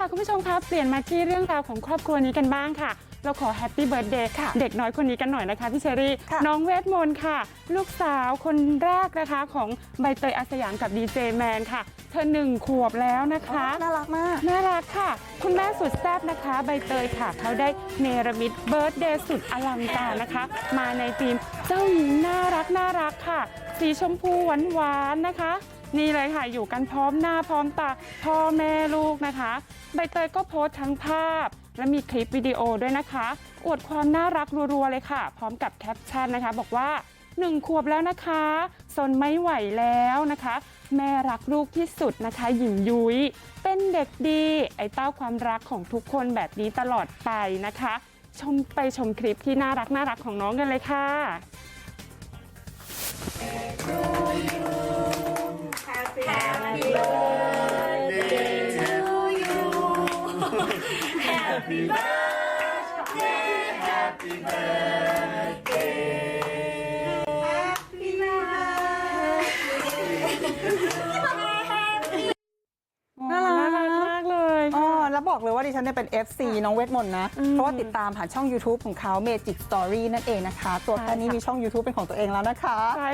ค่ะคุณผู้ชมคะเปลี่ยนมาที่เรื่องราวของครอบครัวนี้กันบ้างค่ะ เราขอแฮปปี้เบิร์ดเดย์ค่ะเด็กน้อยคนนี้กันหน่อยนะคะพี่เชอรี่ค่ะน้องเวทมนต์ค่ะ ลูกสาวคนแรกนะคะของใบเตยอาสยามกับดีเจแมนค่ะ เธอหนึ่งขวบแล้วนะคะ น่ารักมาก น่ารักค่ะ คุณแม่สุดแซ่บนะคะ ใบเตยค่ะ เขาได้เนรมิตเบิร์ดเดย์สุดอลังการนะคะ มาในธีมเจ้าหญิงน่ารักน่ารักค่ะ สีชมพูหวานหวานๆนะคะ นี่เลยค่ะอยู่กันพร้อมหน้าพร้อมตาพ่อแม่ลูกนะคะ ใบเตยก็โพสต์ทั้งภาพ และมีคลิปวิดีโอด้วยนะคะ อวดความน่ารักรัวๆเลยค่ะ พร้อมกับแคปชั่นนะคะ บอกว่าหนึ่งขวบแล้วนะคะสนไม่ไหวแล้วนะคะ แม่รักลูกที่สุดนะคะ หญิงยุย้ยเป็นเด็กดี ไอ้เต้าความรักของทุกคนแบบนี้ตลอดไปนะคะ ชมไปชมคลิปที่น่ารักน่ารักของน้องกันเลยค่ะ น่ารักน่ารักมากเลยอ๋อแล้วบอกเลยว่าดิฉันเนี่ยเป็น FC น้องเวทมนต์นะอืมเพราะว่าติดตามผ่านช่อง YouTube ของเขา Magic Story นั่นเองนะคะ ตัวใช่แค่นี้ค่ะมีช่อง YouTube เป็นของตัวเองแล้วนะคะใช่